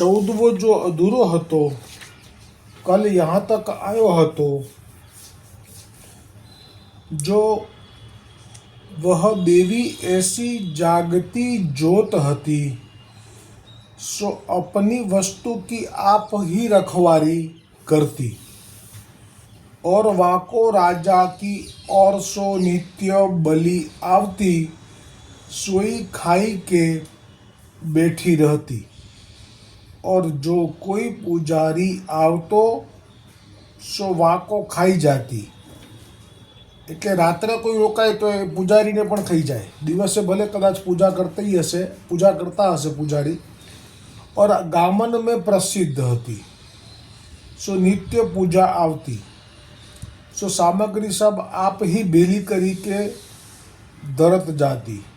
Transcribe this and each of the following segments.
ચૌદવો જો અધૂરો હતો કલ યહાં તક આવ્યો હતો જો વહ દેવી ऐसी जागती जोत હતી सो अपनी वस्तु की आप ही रखवारी करती और वाको राजा की और सो नित्य बलि आवती सोई खाई के बैठी रहती और जो कोई पुजारी આવતો સો વાકો ખાઈ જાતી એટલે રાત્રે કોઈ રોકાય તો એ પૂજારીને પણ ખાઈ જાય દિવસે ભલે કદાચ પૂજા કરતી હશે પૂજા કરતા હશે પૂજારી और गामन में प्रसिद्ध હતી सो नित्य पूजा આવતી सो सामग्री सब आप ही ભેલી કરી કે ધરત જાતી એટલે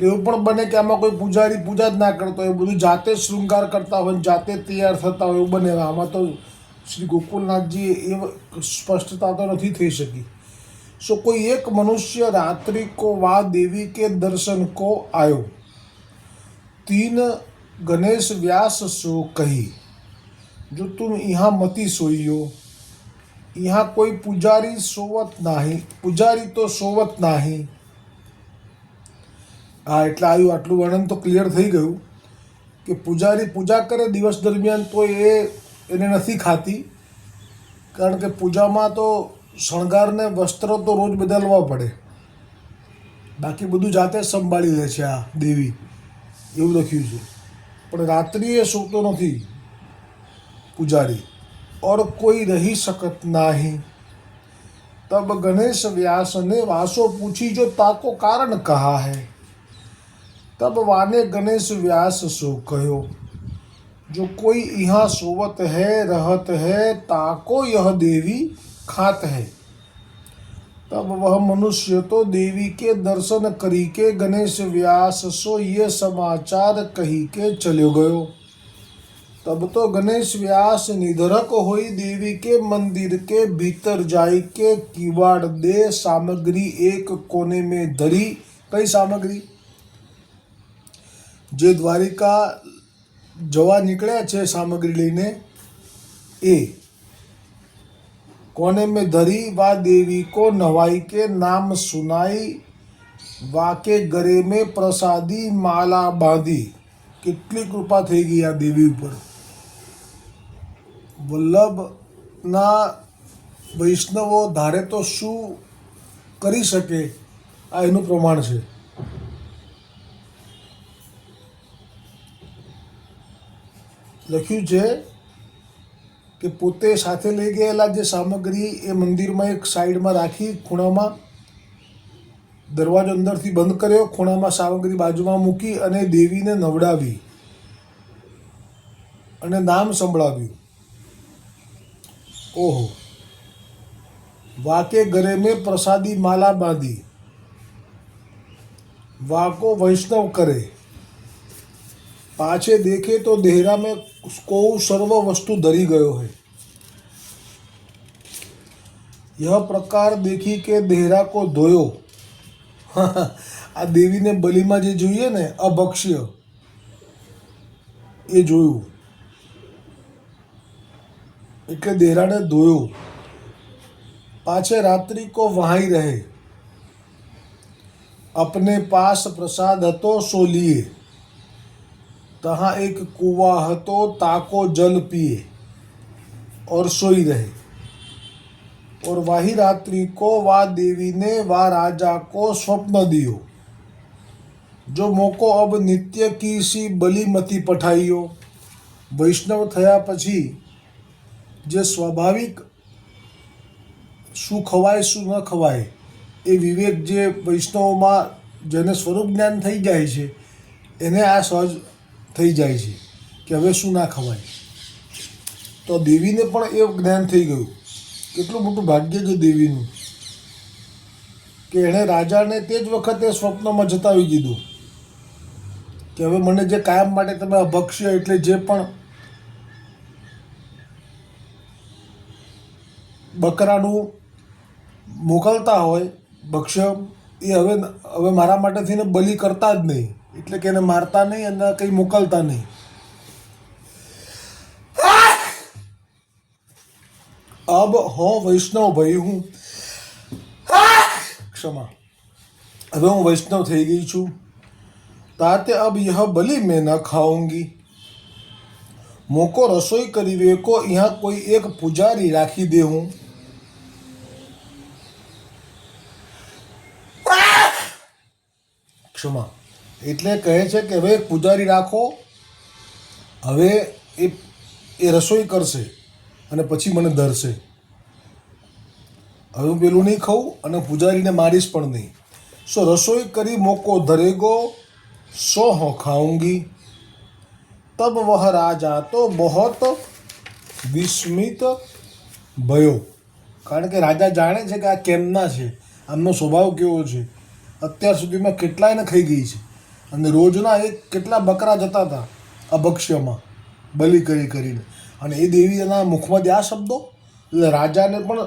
એવું પણ બને કે આમાં કોઈ પૂજારી પૂજા જ ના કરતો હોય બધું જાતે જ શૃંગાર કરતા હોય ને જાતે જ તૈયાર થતા હોય એવું બને આમાં તો શ્રી ગોકુલનાથજી એ સ્પષ્ટતા તો નથી થઈ શકી સો કોઈ એક મનુષ્ય રાત્રિ કો વા દેવી કે દર્શન કો આયો तीन गणेश व्यास सो कही जो तुम यहाँ मती सोइयो यहाँ कोई पुजारी सोवत नाही पुजारी તો સોવત નહીં હા, એટલે આવ્યું આટલું વર્ણન તો ક્લિયર થઈ ગયું કે પૂજારી પૂજા કરે દિવસ દરમિયાન તો એ એને નથી ખાતી, કારણ કે પૂજામાં તો શણગારને વસ્ત્રો તો રોજ બદલવા પડે. બાકી બધું જાતે સંભાળી લે છે આ દેવી, એવું લખ્યું છે. પણ રાત્રિ રાત્રિએ સૂતો નથી પૂજારી, ઓર કોઈ રહી શકત નહીં. તબ ગણેશ વ્યાસને વાસો પૂછી, જો તાકો કારણ કહા હૈ? तब वाने गणेश व्यास सो कहो जो कोई यहाँ सोवत है, रहत है, ताको यह देवी खात है। तब वह मनुष्य तो देवी के दर्शन करी के गणेश व्यास सो ये समाचार कही के चलो गयो। तब तो गणेश व्यास निधरक होई देवी के मंदिर के भीतर जाय के किवाड़ दे सामग्री एक कोने में धरी। कई सामग्री? જે દ્વારિકા જવા નીકળ્યા છે સામગ્રી લઈને, એ કોને મેં ધરી વા દેવી કો નવાઈ કે નામ સુનાઈ, વાકે ગરે મેં પ્રસાદી માલા બાંધી. કેટલી કૃપા થઈ ગઈ આ દેવી ઉપર. વલ્લભના વૈષ્ણવો, ધારે તો શું કરી શકે? આ એનું પ્રમાણ છે. લખ્યું છે કે પોતે સાથે લઈ ગયેલા જે સામગ્રી એ મંદિરમાં એક સાઈડમાં રાખી ખૂણામાં દરવાજો અંદરથી બંધ કર્યો, ખૂણામાં સામગ્રી બાજુમાં મૂકી અને દેવીને નવડાવી અને નામ સંભળાવ્યું. ઓહો. વાકે ઘરે મેં પ્રસાદી માલા બાંધી. વાકો વૈષ્ણવ કરે. પાછે દેખે તો દેહરા को सर्व वस्तु धरी गयो है यह प्रकार देखी કે દેહરા કો ધોયો આ દેવીને બલિમાં જે જોઈએ ને અભક્ષ્ય એ જોયું એટલે દેહરાને ધોયો પાછે રાત્રિ કો વહાઈ રહે अपने पास प्रसाद હતો સો લીએ तहाँ एक कुआ હતો ताको जल पिए और सोई रहे और वही रात्रि को वा देवी ने वा राजा को स्वप्न दियो जो મોકો અબ નિત્ય કી સી બલિમતી પઠાઈઓ વૈષ્ણવ થયા પછી જે સ્વાભાવિક શું ખવાય શું ન ખવાય એ વિવેક જે વૈષ્ણવમાં જેને સ્વરૂપ જ્ઞાન થઈ જાય છે એને આ સહજ થઈ જાય છે, કે હવે શું ના ખવાય. તો દેવીને પણ એ જ્ઞાન થઈ ગયું. કેટલું મોટું ભાગ્ય છે દેવીનું, કે એણે રાજાને તે જ વખતે સ્વપ્નમાં જતાવી દીધું, કે હવે મને જે કાયમ માટે તમે અભક્ષ્ય એટલે જે પણ બકરાનું મોકલતા હોય, ભક્ષ્ય, એ હવે હવે મારા માટેથી બલી બલિ કરતા જ નહીં. એટલે કે એને મારતા નહીં અને કંઈ મોકલતા નહીં. અબ હો વૈષ્ણવ ભાઈ હું ક્ષમા. હવે હું વૈષ્ણવ થઈ ગઈ છું. તાતે અબ યહ બલી મેં ના ખાઉંગી. મોકો રસોઈ કરી વેકો યહાં કોઈ એક પૂજારી રાખી દે હું ક્ષમા. એટલે કહે છે કે હવે પૂજારી રાખો, હવે એ એ રસોઈ કરશે અને પછી મને ધરશે. હવે હું પેલું નહીં ખાઉં અને પૂજારીને મારીશ પણ નહીં. સો રસોઈ કરી મોકો ધરેગો, સો હું ખાઉંગી. તબ વહ રાજા તો બહોત વિસ્મિત ભયો. કારણ કે રાજા જાણે છે કે આ કેમના છે, આમનો સ્વભાવ કેવો છે. અત્યાર સુધીમાં કેટલાયને ખાઈ ગઈ છે. અને રોજના એ કેટલા બકરા જતા હતા અભક્ષ્યમાં બલિ કરી કરીને અને એ દેવીના મુખમાંથી આ શબ્દો એટલે રાજાને પણ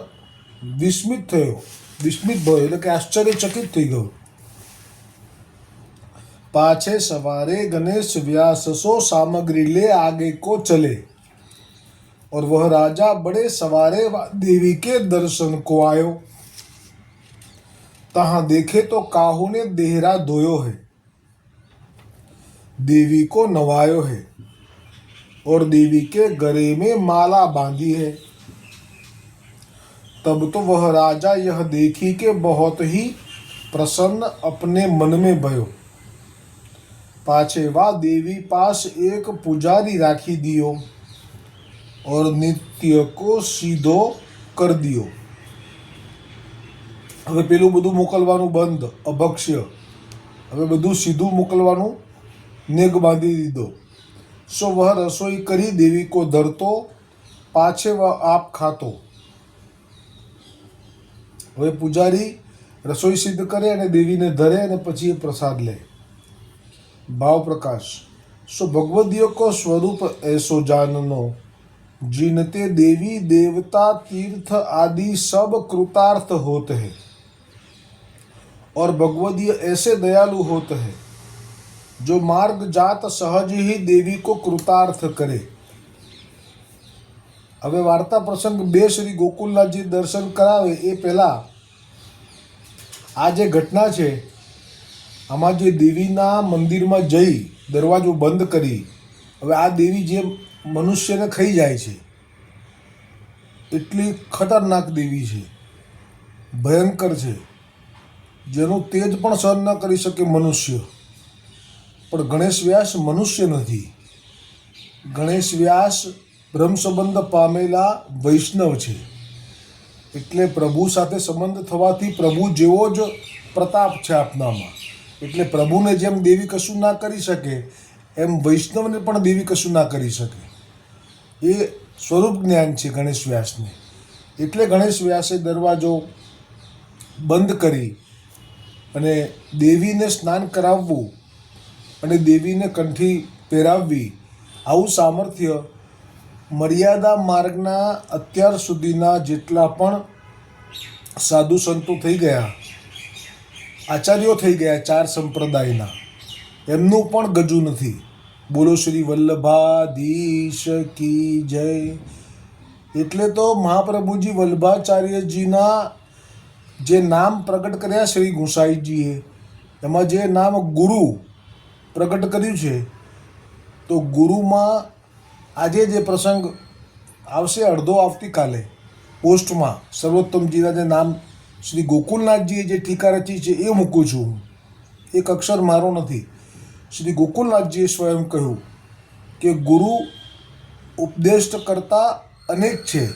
વિસ્મિત થયો વિસ્મિત ભયો એટલે કે આશ્ચર્યચકિત થઈ ગયો પાછે સવારે गणेश व्यास सो सामग्री ले आगे को चले और वह राजा बड़े सवारे देवी के दर्शन को आयो तहाँ देखे तो काहू ने देहरा धोयो है देवी को नवायो है और देवी के गले में माला बांधी है तब तो वह राजा यह देखी के बहुत ही प्रसन्न अपने मन में भयो पाछे वा देवी पास एक पुजारी राखी दियो और नित्य को સીધો કર દિયો હવે પેલું બધું મોકલવાનું બંધ અભક્ષ્ય હવે બધું સીધું મોકલવાનું નેગ બાંધી દીધો સો વહ રસોઈ કરી દેવી કો ધરતો પાછે વહ આપ ખાતો હવે પૂજારી રસોઈ સિદ્ધ કરે અને દેવીને ધરે અને પછી એ પ્રસાદ લે ભાવ પ્રકાશ सो भगवदियों को स्वरूप ऐसो जाननो जिनते देवी देवता तीर्थ आदि सब कृतार्थ होते हैं और भगवदीय ऐसे दयालु होते हैं जो मार्ग जात सहज ही देवी को कृतार्थ करे હવે વાર્તા પ્રસંગ બે શ્રી ગોકુલનાથજી દર્શન કરાવે એ પહેલાં આ જે ઘટના છે આમાં જે દેવીના મંદિરમાં જઈ દરવાજો બંધ કરી હવે આ દેવી જે મનુષ્યને ખાઈ જાય છે એટલી ખતરનાક દેવી છે ભયંકર છે જેનું તેજ પણ સહન ન કરી શકે મનુષ્ય પણ ગણેશ વ્યાસ મનુષ્ય નથી. ગણેશ વ્યાસ બ્રહ્મ સંબંધ પામેલા વૈષ્ણવ છે. એટલે પ્રભુ સાથે સંબંધ થવાથી પ્રભુ જેવો જ પ્રતાપ છે આપનામાં. એટલે પ્રભુને જેમ દેવી કશું ના કરી શકે, એમ વૈષ્ણવને પણ દેવી કશું ના કરી શકે. એ સ્વરૂપ જ્ઞાન છે ગણેશ વ્યાસને. એટલે ગણેશ વ્યાસે દરવાજો બંધ કરી અને દેવીને સ્નાન કરાવવું અને દેવીને કંઠી પહેરાવવી. આવું સામર્થ્ય મર્યાદા માર્ગના અત્યાર સુધીના જેટલા પણ સાધુ સંતો થઈ ગયા, આચાર્યો થઈ ગયા ચાર સંપ્રદાયના, એમનું પણ ગજુ નથી. બોલો શ્રી વલ્લભાધીશ કી જય. એટલે તો મહાપ્રભુજી વલ્લભાચાર્યજીના જે નામ પ્રગટ કર્યા શ્રી ગુસાઈજીએ, એમાં જે નામ ગુરુ પ્રગટ કર્યું છે, તો ગુરુમાં આજે જે પ્રસંગ આવશે અડધો આવતીકાલે, પોસ્ટમાં સર્વોત્તમજીના જે નામ શ્રી ગોકુલનાથજીએ જે ટીકા રચી છે એ મૂકું છું. હું એક અક્ષર મારો નથી. શ્રી ગોકુલનાથજીએ સ્વયં કહ્યું કે ગુરુ ઉપદેશ કરતા અનેક છે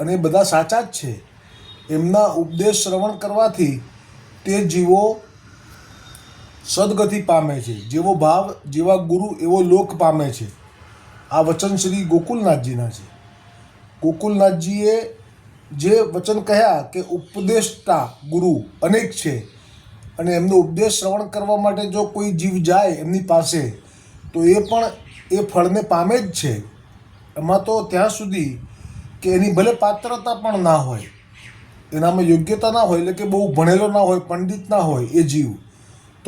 અને બધા સાચા જ છે. એમના ઉપદેશ શ્રવણ કરવાથી તે જીવો સદગતિ પામે છે. જેવો ભાવ, જેવા ગુરુ, એવો લોક પામે છે. આ વચન શ્રી ગોકુલનાથજીના છે. ગોકુલનાથજીએ જે વચન કહ્યા કે ઉપદેશતા ગુરુ અનેક છે અને એમનો ઉપદેશ શ્રવણ કરવા માટે જો કોઈ જીવ જાય એમની પાસે, તો એ પણ એ ફળને પામે જ છે. એમાં તો ત્યાં સુધી કે એની ભલે પાત્રતા પણ ના હોય, એનામાં યોગ્યતા ના હોય, એટલે કે બહુ ભણેલો ના હોય, પંડિત ના હોય એ જીવ.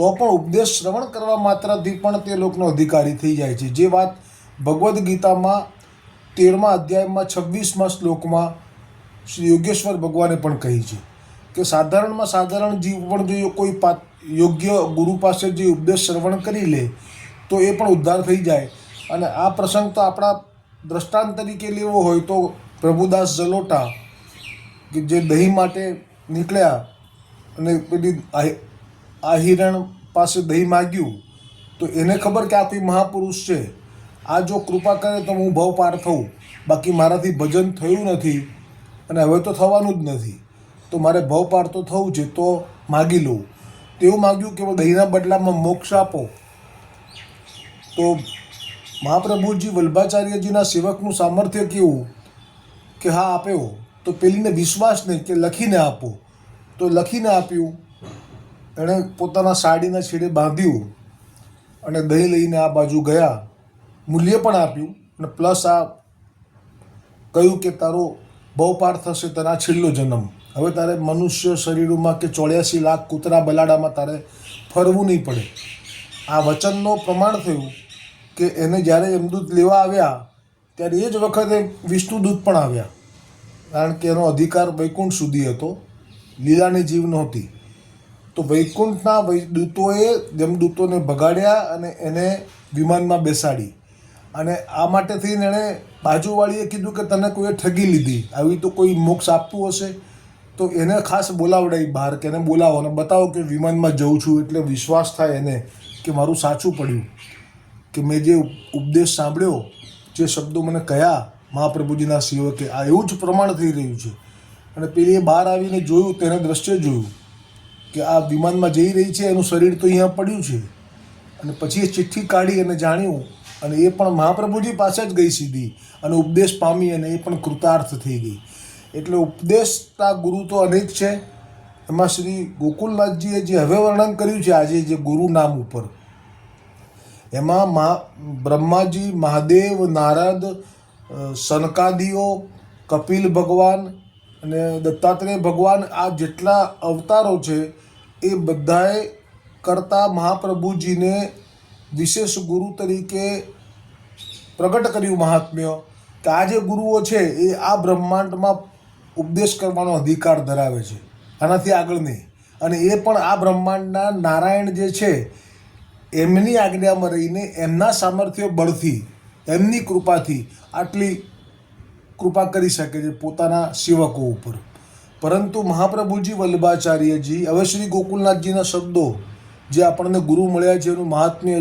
તો પણ ઉપદેશ શ્રવણ કરવા માત્રથી પણ તે લોકનો અધિકારી થઈ જાય છે. જે વાત ભગવદ્ ગીતામાં તેરમા અધ્યાયમાં છવ્વીસમાં શ્લોકમાં શ્રી યોગેશ્વર ભગવાને પણ કહી છે કે સાધારણમાં સાધારણ જીવ પણ જો કોઈ યોગ્ય ગુરુ પાસે જે ઉપદેશ શ્રવણ કરી લે, તો એ પણ ઉદ્ધાર થઈ જાય. અને આ પ્રસંગ તો આપણા દ્રષ્ટાંત તરીકે લેવો હોય તો પ્રભુદાસ જલોટા કે જે દહીં માટે નીકળ્યા અને પેલી આહી- હિરણ પાસે દહીં માગ્યું, તો એને ખબર કે આ કોઈ મહાપુરુષ છે. આ જો કૃપા કરે તો હું ભવ પાર થઉં. બાકી મારાથી ભજન થયું નથી અને હવે તો થવાનું જ નથી. તો મારે ભવ પાર તો થવું છે, તો માગી લઉં. તેવું માગ્યું કે દહીંના બદલામાં મોક્ષ આપો. તો મહાપ્રભુજી વલ્ભાચાર્યજીના સેવકનું સામર્થ્ય કેવું? કે હા આપ્યો તો પેલીને વિશ્વાસ નહીં કે લખીને આપો. તો લખીને આપ્યું. એણે પોતાના સાડીના છેડે બાંધ્યું અને દહીં લઈને આ બાજુ ગયા. મૂલ્ય પણ આપ્યું અને પ્લસ આ કહ્યું કે તારો બહુ પાર થશે તારા છેલ્લો જન્મ. હવે તારે મનુષ્ય શરીરમાં કે ચોર્યાસી લાખ કૂતરા બલાડામાં તારે ફરવું નહીં પડે. આ વચનનો પ્રમાણ થયું કે એને જ્યારે યમદૂત લેવા આવ્યા, ત્યારે એ જ વખતે વિષ્ણુદૂત પણ આવ્યા. કારણ કે એનો અધિકાર વૈકુંઠ સુધી હતો. લીલાની જીવ નહોતી. તો વૈકુંઠના દૂતોએ જમદૂતોને ભગાડ્યા અને એને વિમાનમાં બેસાડી. અને આ માટે થઈને એણે બાજુવાળીએ કીધું કે તને કોઈએ ઠગી લીધી. આવી તો કોઈ મોક્ષ આપતું હશે? તો એને ખાસ બોલાવડાવી બહાર કે એને બોલાવો અને બતાવો કે વિમાનમાં જઉં છું એટલે વિશ્વાસ થાય એને કે મારું સાચું પડ્યું. કે મેં જે ઉપદેશ સાંભળ્યો, જે શબ્દો મને કહ્યા મહાપ્રભુજીના સેવકે આ એવું જ પ્રમાણ થઈ રહ્યું છે. અને પેલીએ બહાર આવીને જોયું, તેને દ્રશ્ય જોયું. કે આ વિમાનમાં જઈ રહી છે, એનું શરીર તો અહીંયા પડ્યું છે. અને પછી એ ચિઠ્ઠી કાઢી અને જાણ્યું, અને એ પણ મહાપ્રભુજી પાસે જ ગઈ સીધી. અને ઉપદેશ પામી અને એ પણ કૃતાર્થ થઈ ગઈ. એટલે ઉપદેશતા ગુરુ તો અનેક છે. એમાં શ્રી ગોકુલનાથજીએ જે હવે વર્ણન કર્યું છે, આજે જે ગુરુ નામ ઉપર. એમાં મહા, બ્રહ્માજી, મહાદેવ, નારદ સનકાદીઓ, કપિલ ભગવાન અને દત્તાત્રેય ભગવાન આ જેટલા અવતારો છે, એ બધાએ કરતાં મહાપ્રભુજીને વિશેષ ગુરુ તરીકે પ્રગટ કર્યું મહાત્મ્ય કે આ જે ગુરુઓ છે, એ આ બ્રહ્માંડમાં ઉપદેશ કરવાનો અધિકાર ધરાવે છે. આનાથી આગળ નહીં. અને એ પણ આ બ્રહ્માંડના નારાયણ જે છે, એમની આજ્ઞામાં રહીને એમના સામર્થ્ય બળથી, એમની કૃપાથી આટલી કૃપા કરી શકે છે પોતાના સેવકો ઉપર. પરંતુ મહાપ્રભુજી વલ્લભાચાર્યજી, હવે શ્રી ગોકુલનાથજીના શબ્દો જે આપણને ગુરુ મળ્યા છે એનું મહાત્મ્ય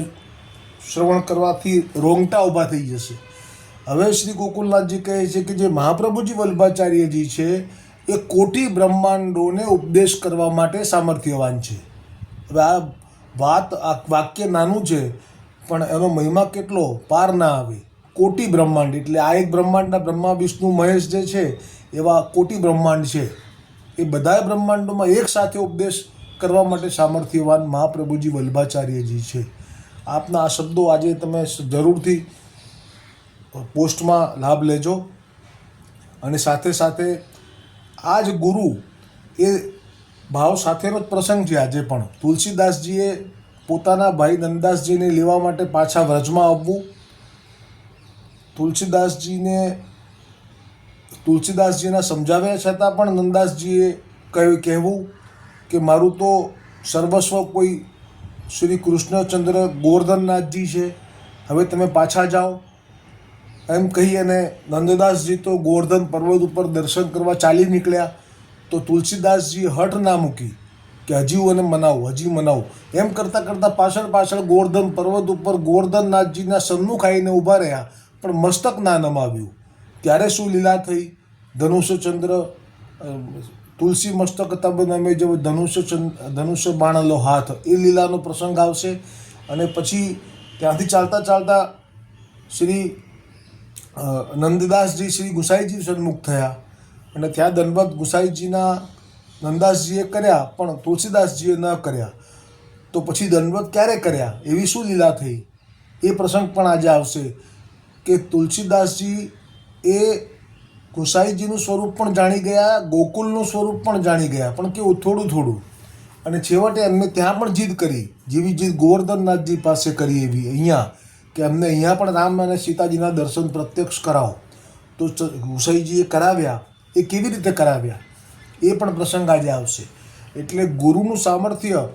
શ્રવણ કરવાથી રોંગટા ઊભા થઈ જશે. હવે શ્રી ગોકુલનાથજી કહે છે કે જે મહાપ્રભુજી વલ્લભાચાર્યજી છે, એ કોટી બ્રહ્માંડોને ઉપદેશ કરવા માટે સામર્થ્યવાન છે. હવે આ વાત, આ વાક્ય નાનું છે, પણ એનો મહિમા કેટલો? પાર ના આવે. કોટી બ્રહ્માંડ. એટલે આ એક બ્રહ્માંડના બ્રહ્મા, વિષ્ણુ, મહેશ જે છે, એવા કોટી બ્રહ્માંડ છે. એ બધા બ્રહ્માંડોમાં એક સાથે ઉપદેશ કરવા માટે સામર્થ્યવાન મહાપ્રભુજી વલ્ભાચાર્યજી છે. આપના આ શબ્દો આજે તમે જરૂરથી પોસ્ટમાં લાભ લેજો. અને સાથે સાથે આ જ ગુરુ એ ભાવ સાથેનો જ પ્રસંગ છે આજે પણ. તુલસીદાસજીએ પોતાના ભાઈ નંદાસજીને લેવા માટે પાછા વ્રજમાં આવવું તુલસીદાસજીને તુલસીદાસજીના સમજાવ્યા છતાં પણ નંદાસજીએ કહ્યું, કહેવું કે મારું તો સર્વસ્વ કોઈ શ્રી કૃષ્ણચંદ્ર ગોવર્ધનનાથજી છે. હવે તમે પાછા જાઓ. એમ કહી અને નંદદાસજી તો ગોવર્ધન પર્વત ઉપર દર્શન કરવા ચાલી નીકળ્યા. તો તુલસીદાસજી હઠ ના મૂકી કે હજી હું એને મનાવું, હજી મનાવું. એમ કરતાં કરતાં પાછળ પાછળ ગોવર્ધન પર્વત ઉપર ગોવર્ધનનાથજીના સન્મુખ આવીને ઊભા રહ્યા. પણ મસ્તક ના નમાવ્યું. ત્યારે શું લીલા થઈ? ધનુષ્યચંદ્ર તુલસી મસ્તક તબ નમે જેવો ધનુષ્ય ચંદ ધનુષ્ય બાણલો હાથ, એ લીલાનો પ્રસંગ આવશે. અને પછી ત્યાંથી ચાલતા ચાલતા શ્રી નંદદાસજી, શ્રી ગુસાઈજી સન્મુખ થયા. અને ત્યાં દંડવત ગુસાઈજીના નંદાસજીએ કર્યા, પણ તુલસીદાસજીએ ન કર્યા. તો પછી દંડવત ક્યારે કર્યા? એવી શું લીલા થઈ? એ પ્રસંગ પણ આજે આવશે. કે તુલસીદાસજી એ ગોસાઈજીનું સ્વરૂપ પણ જાણી ગયા, ગોકુલનું સ્વરૂપ પણ જાણી ગયા, પણ કેવું થોડું થોડું. અને છેવટે એમને ત્યાં પણ જીદ કરી, જેવી જીદ ગોવર્ધનનાથજી પાસે કરી એવી, અહીંયા, કે અમને અહીંયા પણ રામ અને સીતાજીના દર્શન પ્રત્યક્ષ કરાવો. તો ગુસાઈજીએ કરાવ્યા, એ કેવી રીતે કરાવ્યા? એ પણ પ્રસંગ આજે આવશે. એટલે ગુરુનું સામર્થ્ય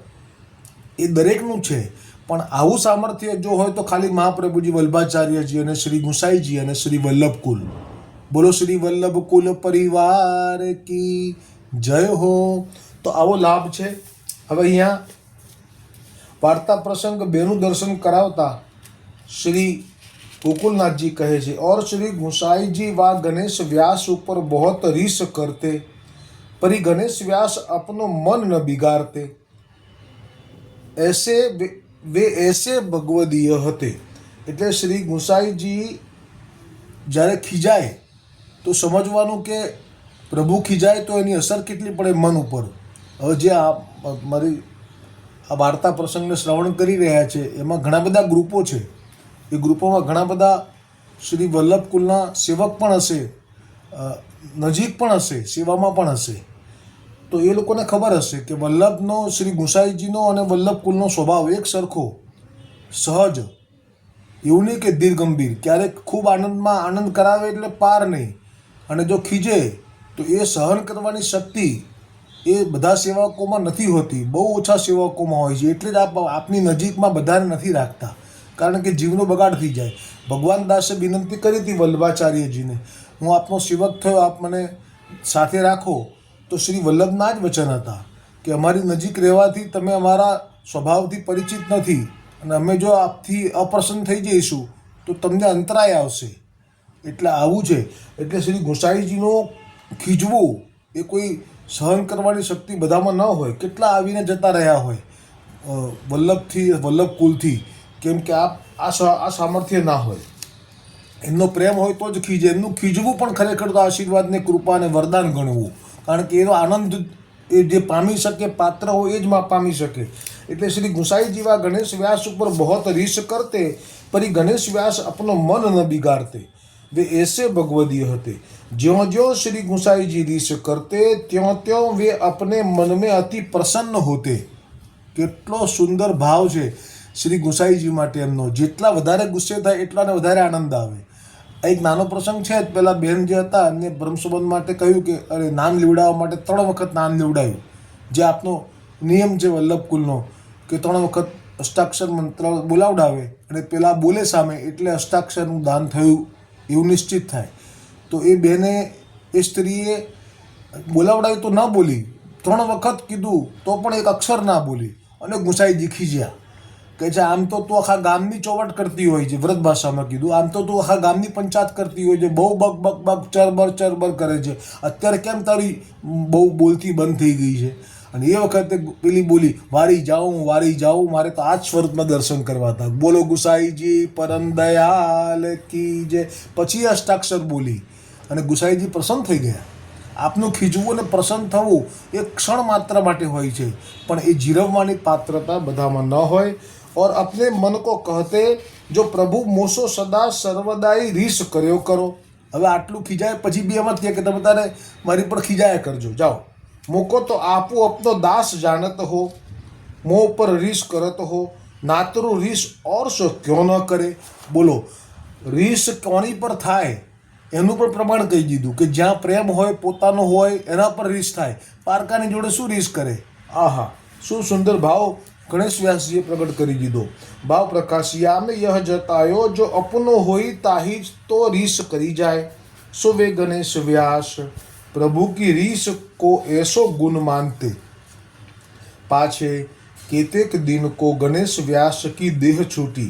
એ દરેકનું છે. પણ આવું સામર્થ્ય જો હોય તો ખાલી મહાપ્રભુજી વલ્ભાચાર્યજી અને શ્રી ગુસાઈજી અને શ્રી વલ્લભ કુલ. બોલો શ્રી વલ્લભ કુલ પરિવાર કી જય હો. તો આવો લાભ છે. હવે અહીંયા વાર્તા પ્રસંગ બેનું દર્શન કરાવતા શ્રી ગોકુલનાથજી કહે છે, ઓર શ્રી ગુસાઈજી વા ગણેશ વ્યાસ ઉપર બહોત રીસ કરતે, પરી ગણેશ વ્યાસ આપનો મન ન બિગાડતે ऐसे વે એસે ભગવદીય હતે. એટલે શ્રી ગુસાઈજી જ્યારે ખીજાય, તો સમજવાનું કે પ્રભુ ખીજાય તો એની અસર કેટલી પડે મન ઉપર. હવે જે આ મારી આ વાર્તા પ્રસંગને શ્રવણ કરી રહ્યા છે, એમાં ઘણા બધા ગ્રુપો છે. એ ગ્રુપોમાં ઘણા બધા શ્રી વલ્લભ કુલના સેવક પણ હશે નજીક પણ હશે, સેવામાં પણ હશે. તો એ લોકોને ખબર હશે કે વલ્લભનો, શ્રી ગુસાઈજીનો અને વલ્લભ કુલનો સ્વભાવ એક સરખો, સહજ. એવું નહીં કે દીર્ગંભીર ક્યારેક ખૂબ આનંદમાં આનંદ કરાવે એટલે પાર નહીં. અને જો ખીજે, તો એ સહન કરવાની શક્તિ એ બધા સેવકોમાં નથી હોતી. બહુ ઓછા સેવકોમાં હોય છે. એટલે જ આપ, આપની નજીકમાં બધાને નથી રાખતા. કારણ કે જીવનો બગાડ થઈ જાય. ભગવાન દાસે વિનંતી કરી હતી વલ્લભાચાર્યજીને, હું આપનો સેવક થયો, આપ મને સાથે રાખો. તો શ્રી વલ્લભના જ વચન હતા કે અમારી નજીક રહેવાથી તમે અમારા સ્વભાવથી પરિચિત નથી અને અમે જો આપથી અપ્રસન્ન થઈ જઈશું, તો તમને અંતરાય આવશે. એટલે આવું છે. એટલે શ્રી ગોસાઈજીનો ખીજવું એ કોઈ સહન કરવાની શક્તિ બધામાં ન હોય. કેટલા આવીને જતા રહ્યા હોય. વલ્લભથી, વલ્લભ કુલથી, કેમ કે આ આ સામર્થ્ય ના હોય. એમનો પ્રેમ હોય તો જ ખીજે. એમનું ખીજવું પણ ખરેખર તો આશીર્વાદને કૃપા અને વરદાન ગણવું. કારણ કે એનો આનંદ એ જે પામી શકે, પાત્ર હોય એ જ માં પામી શકે. એટલે શ્રી ગુસાઈ જેવા ગણેશ વ્યાસ ઉપર બહોત રીસ કરતે, પરી ગણેશ વ્યાસ આપનો મન ન બિગાડતે. વે એસે ભગવદી હતે. જ્યો જ્યો શ્રી ગુસાઈજી રીસ કરતે, ત્યાં ત્યાં વે અપને મન અતિ પ્રસન્ન હોતે. કેટલો સુંદર ભાવ છે શ્રી ગુસાઈજી માટે એમનો. જેટલા વધારે ગુસ્સે થાય એટલાને વધારે આનંદ આવે. એક નાનો પ્રસંગ છે. જ પેલા બહેન જે હતા, એમને બ્રહ્મસંબંધ માટે કહ્યું કે, અરે, નામ લીવડાવવા માટે ત્રણ વખત નામ લીવડાવ્યું. જે આપનો નિયમ છે વલ્લભ કુલનો, કે ત્રણ વખત અષ્ટાક્ષર મંત્ર બોલાવડાવે અને પેલા બોલે સામે એટલે અષ્ટાક્ષરનું દાન થયું, એવું નિશ્ચિત થાય. તો એ બેને, એ સ્ત્રીએ બોલાવડાવ્યું તો ન બોલી. ત્રણ વખત કીધું તો પણ એક અક્ષર ના બોલી અને ગુસાઈજી ખીજ્યા કે છે આમ તો તું આખા ગામની ચોવટ કરતી હોય છે, વ્રત ભાષામાં કીધું. આમ તો તું આખા ગામની પંચાયત કરતી હોય છે, બહુ બક બક બક ચરબર ચરબર કરે છે. અત્યારે કેમ તારી બહુ બોલતી બંધ થઈ ગઈ છે? અને એ વખતે પેલી બોલી, વારી જાઉં વારી જાઉં, મારે તો આ જ સ્વરૂપમાં દર્શન કરવા હતા. બોલો, ગુસાઈજી, પરમ દયાલ કી જે પછી અષ્ટાક્ષર બોલી, અને ગુસાઈજી પ્રસન્ન થઈ ગયા. આપનું ખીજવું અને પ્રસન્ન થવું એ ક્ષણ માત્ર માટે હોય છે, પણ એ જીરવવાની પાત્રતા બધામાં ન હોય. ઓર अपने મન કો कहते જો પ્રભુ મોસો સદા સર્વદાય રીસ કર્યો કરો હવે આટલું ખીજાય, પછી બી એમ જ કહે કે તમે તારે મારી પર ખીજાયા કરજો. જાઓ. મોકો તો આપો અપનો દાસ જાણત હો, મોં પર રીસ કરત હો. નાતરું રીસ ઓર સો ક્યો ન કરે? બોલો, રીસ કોની પર થાય? એનું પણ પ્રમાણ કહી દીધું કે જ્યાં પ્રેમ હોય, પોતાનો હોય, એના પર રીસ થાય. પારકાની જોડે શું રીસ કરે? આહા, શું સુંદર ભાવ. ગણેશ વ્યાસજીએ પ્રગટ કરી દીધો ભાવ પ્રકાશિયા में यह जतायो जो अपनो होई ताही જ તો રીસ કરી જાય સો વે ગણેશ व्यास प्रभु की रीस को ऐसो गुण मानते पाछे केतेक दिन को गणेश व्यास की देह छूटी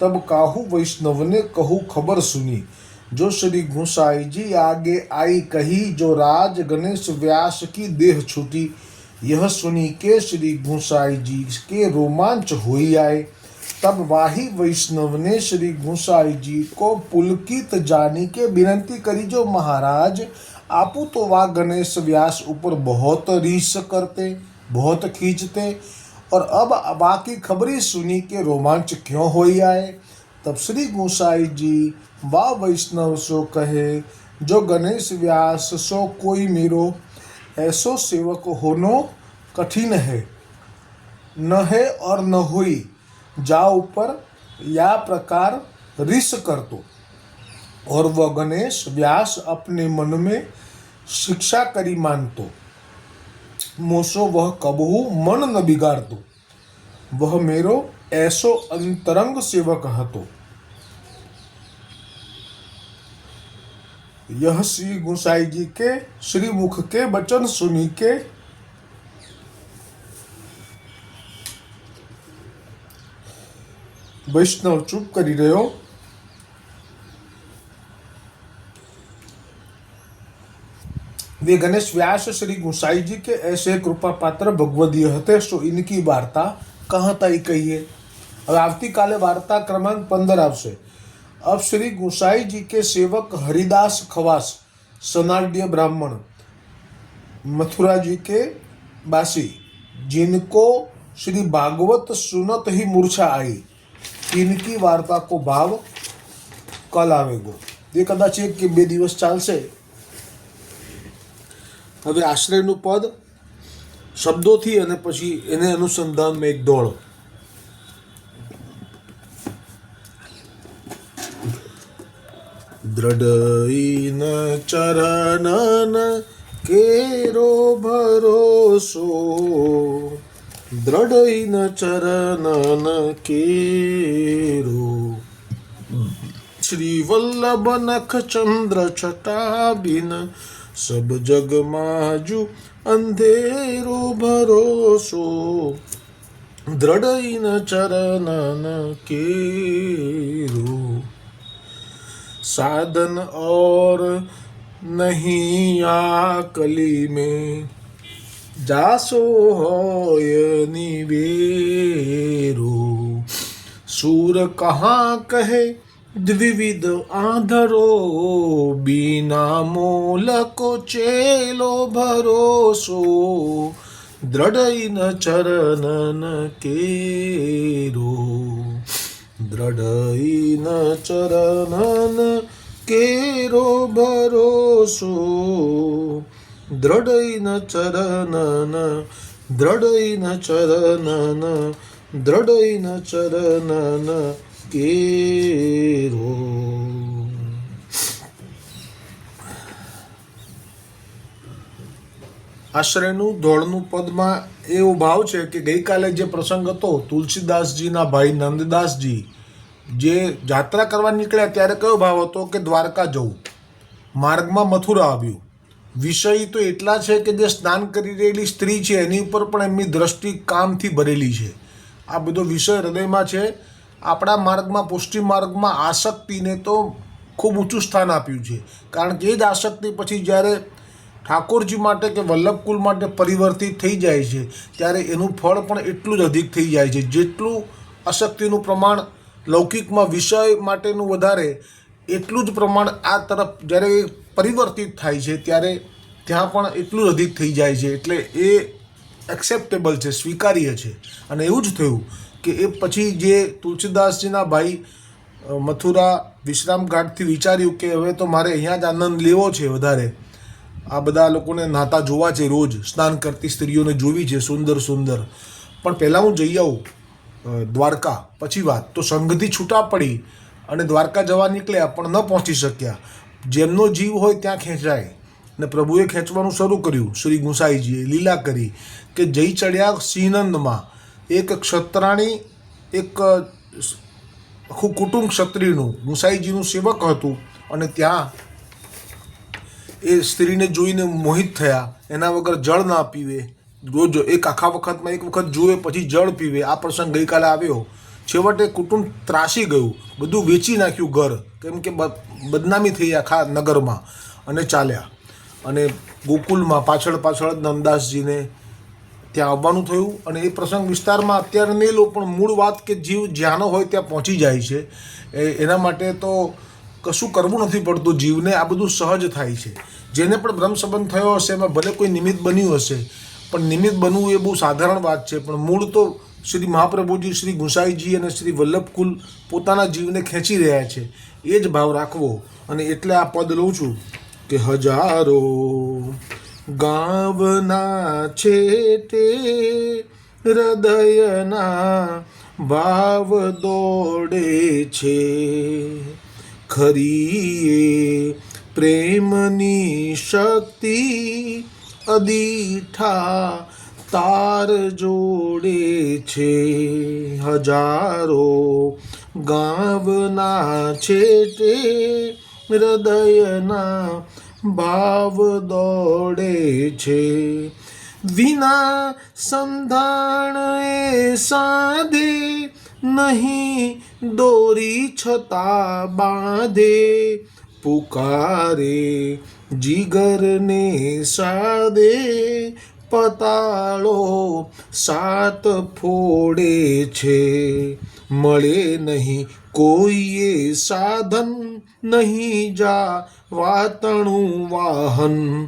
तब काहू वैष्णव ने कहू खबर सुनी जो श्री गुसाई जी आगे आई कही जो राज गणेश व्यास की देह छूटी यह सुनी के श्री गुसाई जी के रोमांच हुई आए। तब वाही वैष्णव ने श्री गुसाई जी को पुलकित जानी के विनती करी, जो महाराज, आपू तो वाह गणेश व्यास ऊपर बहुत रीस करते, बहुत खींचते, और अब वाह की खबरी सुनी के रोमांच क्यों हो आए? तब श्री गोसाई जी, वाह वैष्णव, सो कहे, जो गणेश व्यास, सो कोई मेरो ऐसो सेवक होनो कठिन है। न है और न हुई, जा ऊपर या प्रकार रिस कर करतो और वह गणेश व्यास अपने मन में शिक्षा करी मान मानतो मोसो वह कबहू मन न बिगाड़तो वह मेरो ऐसो अंतरंग सेवक हतो। यह श्री गुसाई जी के श्री मुख के वचन सुनी के वैष्णव चुप કરી રહ્યો वे गणेश व्यास श्री गुसाई जी के ऐसे कृपा पात्र भगवदीय हते सो इनकी वार्ता कहाँ तई कहिए अब આવતીકાલે વાર્તા ક્રમાંક પંદર આવશે अब श्री गुसाई जी के सेवक हरिदास खवास सनाड्य ब्राह्मण मथुरा जी के बासी जिनको श्री भागवत सुनत ही मूर्छा आई इनकी वार्ता को भाव કલ આવેગો એ કદાચ એક કે બે દિવસ ચાલશે હવે આશ્રયનું પદ શબ્દોથી અને પછી એને અનુસંધાનમાં એક દોડ દ્રઢઈન ચરણન કેરો ભરોસો. દ્રઢઈન ચરણન કેરો. શ્રી વલ્લભ નખ ચંદ્ર છટાબિન સબ જગમાજુ અંધેરો ભરોસો. દ્રઢઈન ચરણન કેરો. साधन और नहीं आ कली में। जासो होय निवेरो। सूर कहाँ कहे द्विविध आधरो, बिना मोल को चेलो भरोसो। दृढ़ न चरणन केरो। દ્રઢઈન ચરણન કેરો ભરોસો. દ્રઢઈન ચરણન દ્રઢઈન ચરણન દ્રઢઈન ચરણન કેરો. આશ્રયનું ધોળનું પદમાં એવો ભાવ છે કે ગઈકાલે જે પ્રસંગ હતો, તુલસીદાસજીના ભાઈ નંદદાસજી જે જાત્રા કરવા નીકળ્યા ત્યારે કયો ભાવ હતો કે દ્વારકા જવું? માર્ગમાં મથુરા આવ્યું. વિષય તો એટલા છે કે જે સ્નાન કરી રહેલી સ્ત્રી છે, એની ઉપર પણ એમની દ્રષ્ટિ કામથી ભરેલી છે. આ બધો વિષય હૃદયમાં છે. આપણા માર્ગમાં, પુષ્ટિ માર્ગમાં આસક્તિને તો ખૂબ ઊંચું સ્થાન આપ્યું છે. કારણ કે એ જ આસક્તિ પછી જ્યારે ઠાકોરજી માટે કે વલ્લભકુલ માટે પરિવર્તિત થઈ જાય છે, ત્યારે એનું ફળ પણ એટલું જ અધિક થઈ જાય છે. જેટલું અશક્તિનું પ્રમાણ લૌકિકમાં વિષય માટેનું વધારે, એટલું જ પ્રમાણ આ તરફ જ્યારે પરિવર્તિત થાય છે, ત્યારે ત્યાં પણ એટલું જ અધિક થઈ જાય છે. એટલે એ એક્સેપ્ટેબલ છે, સ્વીકાર્ય છે. અને એવું જ થયું કે એ પછી જે તુલસીદાસજીના ભાઈ મથુરા વિશ્રામ ઘાટથી વિચાર્યું કે હવે તો મારે અહીંયા જ આનંદ લેવો છે વધારે આ બધા લોકોને નાતા જોવા છે રોજ, સ્નાન કરતી સ્ત્રીઓને જોવી છે સુંદર સુંદર. પણ પહેલાં હું જઈ આવું દ્વારકા. પછી વાત, તો સંઘથી છૂટા પડી અને દ્વારકા જવા નીકળ્યા પણ ન પહોંચી શક્યા. જેમનો જીવ હોય ત્યાં ખેંચાય. ને પ્રભુએ ખેંચવાનું શરૂ કર્યું, શ્રી ગુસાઈજીએ લીલા કરી કે જઈ ચડ્યા સિંહનંદમાં. એક ક્ષત્રાણી, એક આખું કુટુંબ ક્ષત્રિયનું, ગુસાઈજીનું સેવક હતું અને ત્યાં એ સ્ત્રીને જોઈને મોહિત થયા. એના વગર જળ ના પીવે. રોજ એક આખા વખતમાં એક વખત જુએ, પછી જળ પીવે. આ પ્રસંગ ગઈકાલે આવ્યો. છેવટે કુટુંબ ત્રાસી ગયું. બધું વેચી નાખ્યું ઘર. કેમ કે બદનામી થઈ આખા નગરમાં. અને ચાલ્યા. અને ગોકુલમાં પાછળ પાછળ નંદાસજીને ત્યાં આવવાનું થયું. અને એ પ્રસંગ વિસ્તારમાં અત્યારે નહીં લો, પણ મૂળ વાત કે જીવ જ્યાંનો હોય ત્યાં પહોંચી જાય છે. એના માટે તો કશું કરવું નથી પડતું. જીવને આ બધું સહજ થાય છે. જેને પણ બ્રહ્મ સંબંધ થયો હશે, એમાં ભલે કોઈ નિમિત્ત બન્યું હશે, પણ નિમિત્ત બનવું એ બહુ સાધારણ વાત છે. પણ મૂળ તો શ્રી મહાપ્રભુજી, શ્રી ગુસાઈજી અને શ્રી વલ્લભકુલ પોતાના જીવને ખેંચી રહ્યા છે. એ જ ભાવ રાખવો. અને એટલે આ પદ લઉં છું કે હજારો ગાવના છે તે હૃદયના ભાવ દોડે છે. ખરી એ પ્રેમની શક્તિ અદીઠા તાર જોડે છે. હજારો ગાવના છેટે હૃદયના ભાવ દોડે છે. વિના સંધાણ એ સાધે નહીં દોરી છતાં બાંધે, પુકારે, જીગરને સાદે, પતાળો સાત ફોડે છે. મળે નહીં કોઈએ સાધન, નહીં જા વાતણું વાહન.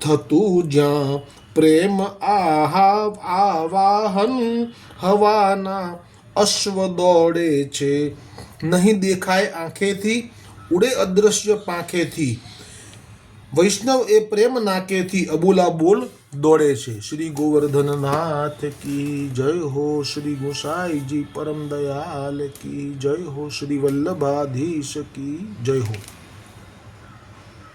થતું જ્યાં પ્રેમ આહા આવાહન, હવાના અશ્વ દોડે છે. નહીં દેખાય આંખેથી, ઉડે અદૃશ્ય પાંખેથી. વૈષ્ણવ એ પ્રેમ નાકેથી અબુલા બોલ દોડે છે. શ્રી ગોવર્ધનનાથ કી જય હો શ્રી ગોસાઈજી પરમ દયાલ કી જય હો શ્રી વલ્લભાધીશ કી જય હો.